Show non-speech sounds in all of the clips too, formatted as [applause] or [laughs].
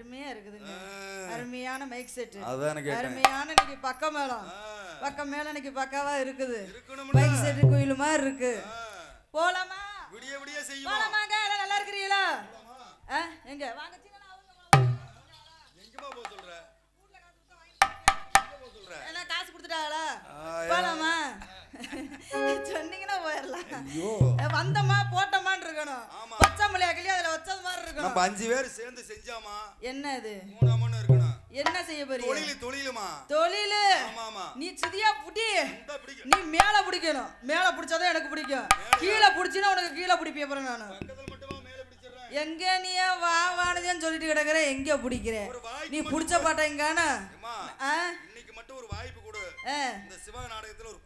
அருமையா இருக்குதுங்க. அருமையான மைக் செட் அதானே அருமையான இன்னைக்கு பக்கம் மேளம். ஆ. பக்கம் மேல இன்னைக்கு பக்காவா இருக்குது. மைக் செட் குயில் மாதிரி இருக்கு. போலாமா? விடிய விடிய செய்யுமா போலாமாங்க எல்லாம் நல்லா இருக்கிறீங்களா? ஆ, எங்க? வாங்க எங்கம்மா போக சொல்ற? எல்லாம் காசு கொடுத்துட்டாங்களா? போலாமா? [laughs] சொன்னீங்கன்னா போயிடலாம். வந்தமா போட்டோமான்னு இருக்கணும். பச்சை மிளகாய் அதுல வச்சது மாதிரி இருக்கணும் நம்ம அஞ்சு பேர் சேர்ந்து செஞ்சாமா? என்ன இது மூணாமன்னு இருக்கணும். என்ன செய்ய போறீங்க? தொழில் தொழிலுமா? தொழிலு? ஆமா ஆமா நீ சுதியா புடி. நீ மேல பிடிக்கணும். மேல பிடிச்சாதான் எனக்கு பிடிக்கும். கீழே பிடிச்சினா உனக்கு கீழே பிடிப்பே அப்புறம் நானு. எங்க நீ வா வானதேன்னு சொல்லிட்டு கிடக்குற? எங்க பிடிக்கிற? நீ பிடிச்ச பாட்டேங்கான ஏம்மா ஆ? இன்னைக்கு மட்டும் ஒரு வாய்ப்பு கொடு. இந்த சிவக நாடகத்துல ஒரு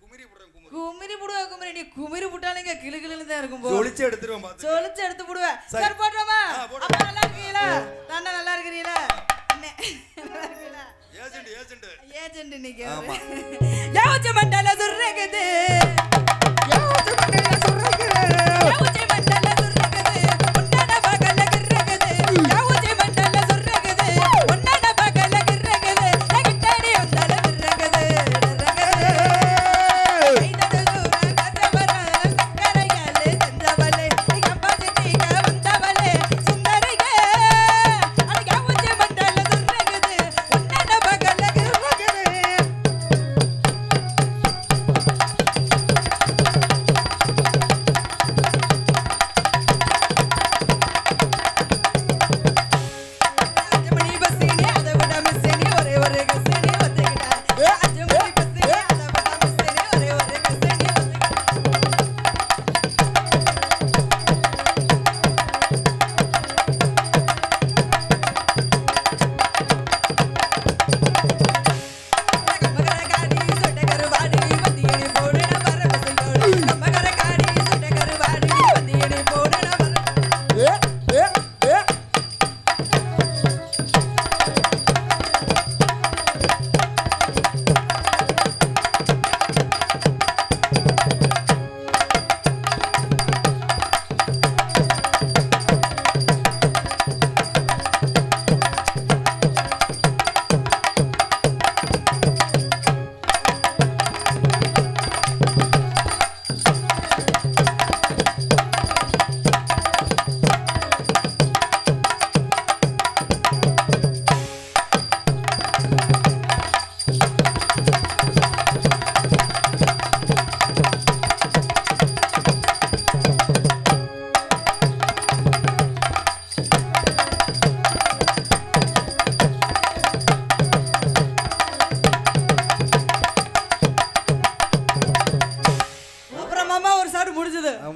குமிரி குமுறி குமிரி. நீ குமிரி புட்டாலுங்க கிளு கிளுன்னு தான் இருக்கும் போ. ஒளிச்சு எடுத்துருவேன் பாத்து சொல்லிச்சு எடுத்து புடுவேன் சரி. சரி போட்டுருமா ஆ, போடு. அப்பா நல்லா இருக்கீங்களா? தண்டை நல்லா இருக்கிறீங்களா? அண்ணே, நல்லா இருக்கீங்களா? Agent agent. ஏஜென்ட் ஆமா. யாவுச்சி மண்டல சுர்ரகது யாவுச்சி மண்டல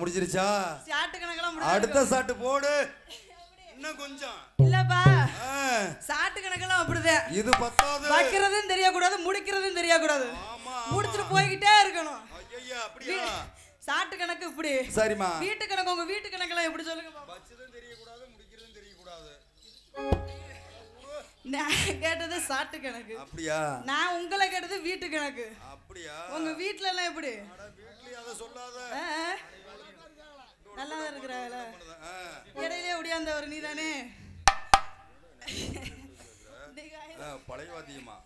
முடிஞ்சிருச்சா? சாட்டு கணக்கெல்லாம் அடுத்த சாட்டு போடு. இன்னும் கொஞ்சம். இல்லப்பா. சாட்டு கணக்கெல்லாம் அப்படிதான். இது பத்தாவது வைக்கிறதும் தெரியக்கூடாது முடிக்கிறதும் தெரியக்கூடாது. முடிச்சுட்டு போய்கிட்டே இருக்கணும். ஐயா அப்படியா? சாட்டு கணக்கு இப்படி. சரிம்மா. வீட்டு கணக்கு உங்க வீட்டு கணக்கெல்லாம் எப்படி சொல்லுங்க. வச்சதும் தெரியக்கூடாது முடிக்கிறதும் தெரியக்கூடாது. நான் கேட்டது சாட்டு கணக்கு. அப்படியா? நான் உங்களை கேட்டது வீட்டு கணக்கு. அப்படியா? உங்க வீட்ல எல்லாம் எப்படி அதை சொல்லாத. நல்லா இருக்கிறாங்களா இடையிலே ஒடியாந்தவர் நீ தானே பழைய வாத்தியமா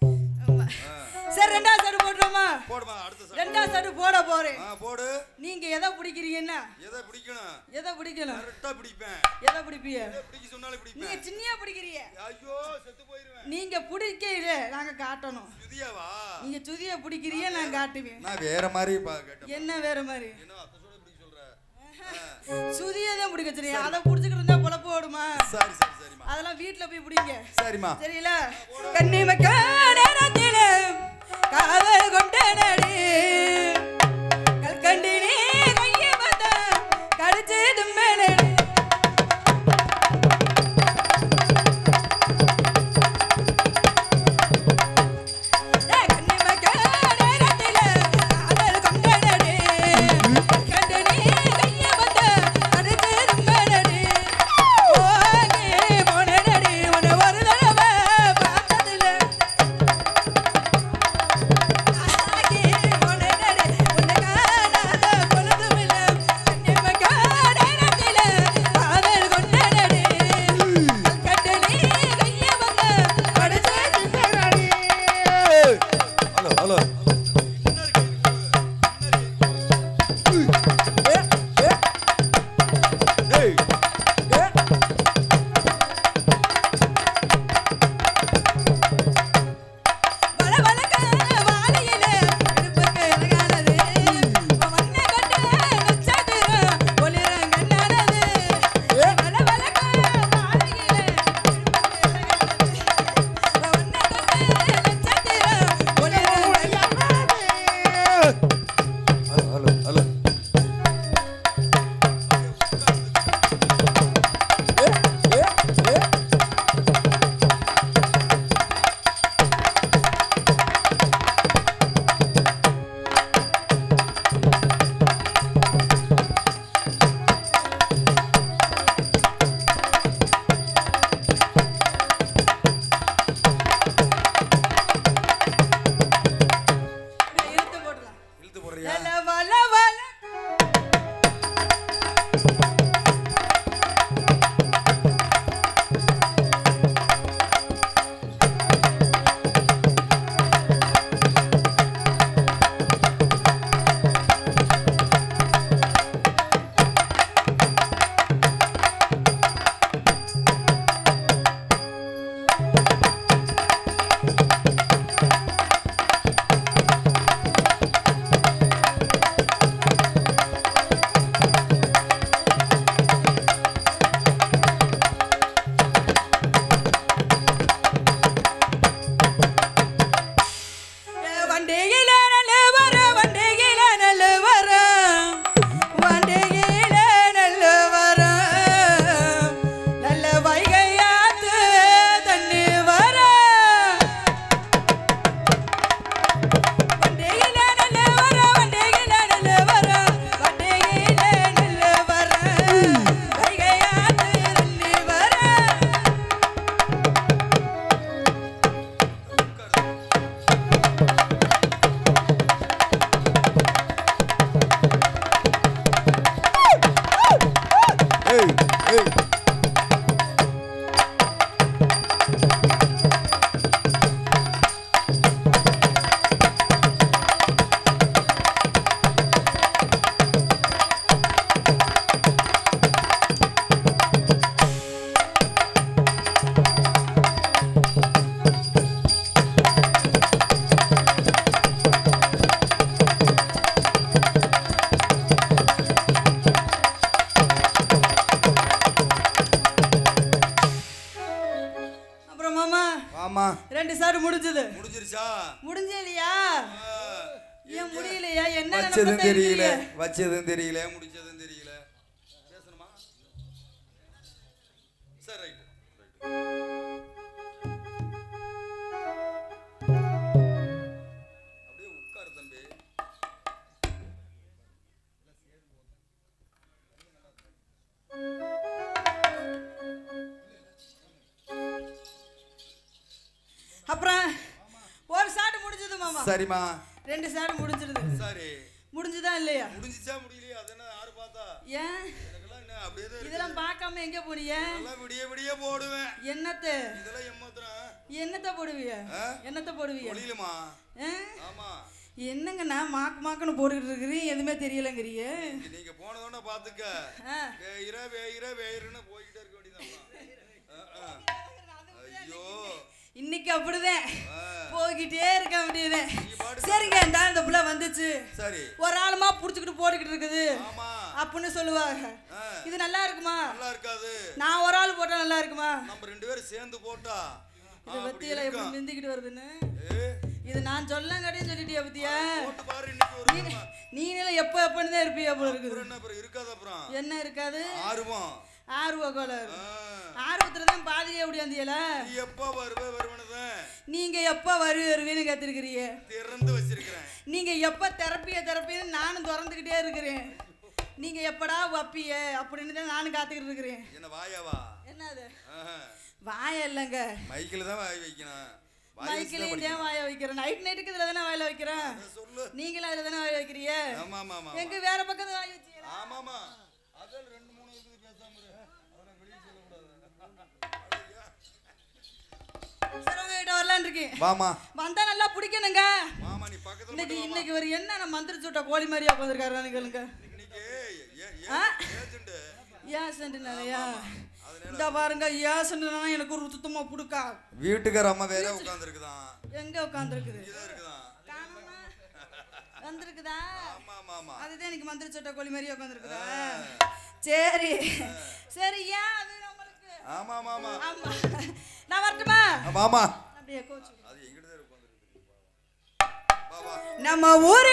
சரி ரெண்டாவது சாட்டு போட்டுருமா போடுமா அடுத்த ரெண்டாவது சாட்டு போட போறேன். போடு. நீங்க எதை பிடிக்கிறீங்கன்னா? எதை பிடிக்கணும்? எதை பிடிக்கணும்? கரெக்டா பிடிப்பேன். எதை பிடிப்பீங்க பிடிக்க சொன்னாலும் நீங்க பிடிப்பேன் சின்னியா பிடிக்கிறீங்க. ஐயோ செத்து போயிருவேன். நீங்க பிடிக்கையில நாங்க காட்டணும். சுதியாவா? நீங்க சுதிய பிடிக்கிறீங்க நான் காட்டுவேன். நான் வேற மாதிரி என்ன வேற மாதிரி? சோட பிடிக்க சொல்ற சுதியை தான் பிடிக்க தெரியும் அதை பிடிச்சிக்கிட்டு இருந்தா பொழப்பு ஓடுமா? சரி சரி சரிம்மா. அதெல்லாம் வீட்ல போய் பிடிங்க. சரிம்மா. சரியில்ல? கண்ணிமக்க நேரத்தில காதல் கொண்ட நடி முடிஞ்சது. முடிஞ்சிருச்சா? முடிஞ்சே இல்லையா ஆ, ஏன் முடியலையா? என்ன வச்சதும் தெரியல வச்சதும் தெரியல முடிச்சதும் மாமா சரிம்மா. ரெண்டு சாடு முடிஞ்சிருது. சரி. முடிஞ்சுதா இல்லையா? முடிஞ்சிச்சா முடியலையா? அது என்ன யாரு பார்த்தா? ஏன்? இதெல்லாம் பார்க்காம எங்க இதெல்லாம் விடிய விடிய போடுவேன். என்னத்த? இதெல்லாம் எம்மாத்திரம். என்னத்த போடுவீங்க? என்னத்த போடுவீங்க முடியலமா? ஆமா. என்னங்கண்ணா மாக்கு மாக்குன்னு போட்டுக்கிட்டு இருக்கிறீங்க. எதுவுமே தெரியலங்கிறீங்க. நீங்க போனதோட பாத்துக்க. வேயிற வேயிற வேயிறன்னு போய்கிட்டே இருக்க வேண்டியதான் [laughs] ஐயோ. இன்னைக்கு அப்படிதான். போய்கிட்டே இருக்க பாட்டுக்கு- சரிங்க இந்த இந்த புள்ள வந்துச்சு. சரி. ஒரு ஆளுமா புடிச்சுக்கிட்டு போட்டுக்கிட்டு இருக்குது. அப்படின்னு சொல்லுவாங்க. இது நல்லா இருக்குமா? நல்லா இருக்காது. நான் ஒரு ஆள் போட்டா நல்லா இருக்குமா? நம்ம ரெண்டு பேரும் சேர்ந்து போட்டா. இதை பத்தியில எப்படி இருக்கும். மிந்திக்கிட்டு வருதுன்னு? இது நான் சொல்லங்காட்டியும் சொல்லிட்டியா பத்தியா? நீ நீங்களும் எப்போ எப்பன்னு தான் இருப்பியா போல இருக்குது. என்ன இருக்காது அப்புறம்? என்ன இருக்காது? ஆர்வம். ஆர்வ கோளாறு ஆ, ஆர்வத்துல தான் பாதிரியா முடியாந்தியல? நீ எப்ப வருவ வருவனதான் நீங்க எப்ப வரு வருவீன்னு கத்திருக்கிறீங்க திறந்து வச்சிருக்கிறேன். நீங்க எப்ப தெரப்பிய தெரப்பின்னு நானும் திறந்துக்கிட்டே இருக்கிறேன். நீங்க எப்படா வப்பிய அப்படின்னு தான் நானும் காத்துக்கிட்டு இருக்கிறேன். என்ன வாயாவா என்னது. வாய இல்லைங்க. மைக்கில் தான் வாய் வைக்கணும். மைக்கிலையும். தான் வாய வைக்கிறேன் நைட் நைட்டுக்கு இதுல தானே வாயில வைக்கிறேன் நீங்களும் அதுல தானே வாய வைக்கிறீங்க? ஆமா ஆமா ஆமா எங்க வேற பக்கத்து வாய் வச்சீங்க ஆமாமா அதில் ரெண்டு மூணு இருக்குது பேசாம இரு அதெல்லாம் வெளியே சொல்லக்கூடாது சிறவங்க கிட்ட வரலான்னு இருக்கேன் வாமா. வந்தா நல்லா பிடிக்கணுங்க. மாமா நீ பக்கத்துல இன்னைக்கு ஒரு என்ன நம்ம மந்திரி சுட்ட கோழி மாதிரியா உட்காந்துருக்காரு கேளுங்க. இந்த பாருங்க ஏன் சென்ட்னா எனக்கு ஒரு சுத்தமா பிடிக்கா. வீட்டுக்கார அம்மா வேற உட்காந்துருக்குதான் எங்க காணோமா? வந்திருக்குதா? அதுதான் எனக்கு மந்திரி சொட்ட கோழி மாதிரி உட்காந்துருக்குதா? சரி. சரி ஏன் அது ஆமா ஆமா. ஆமா ஆமா நான் வரட்டுமா? மாமா அப்படியே கோச்சு அது எங்கிட்ட தான் நம்ம ஊருக்கு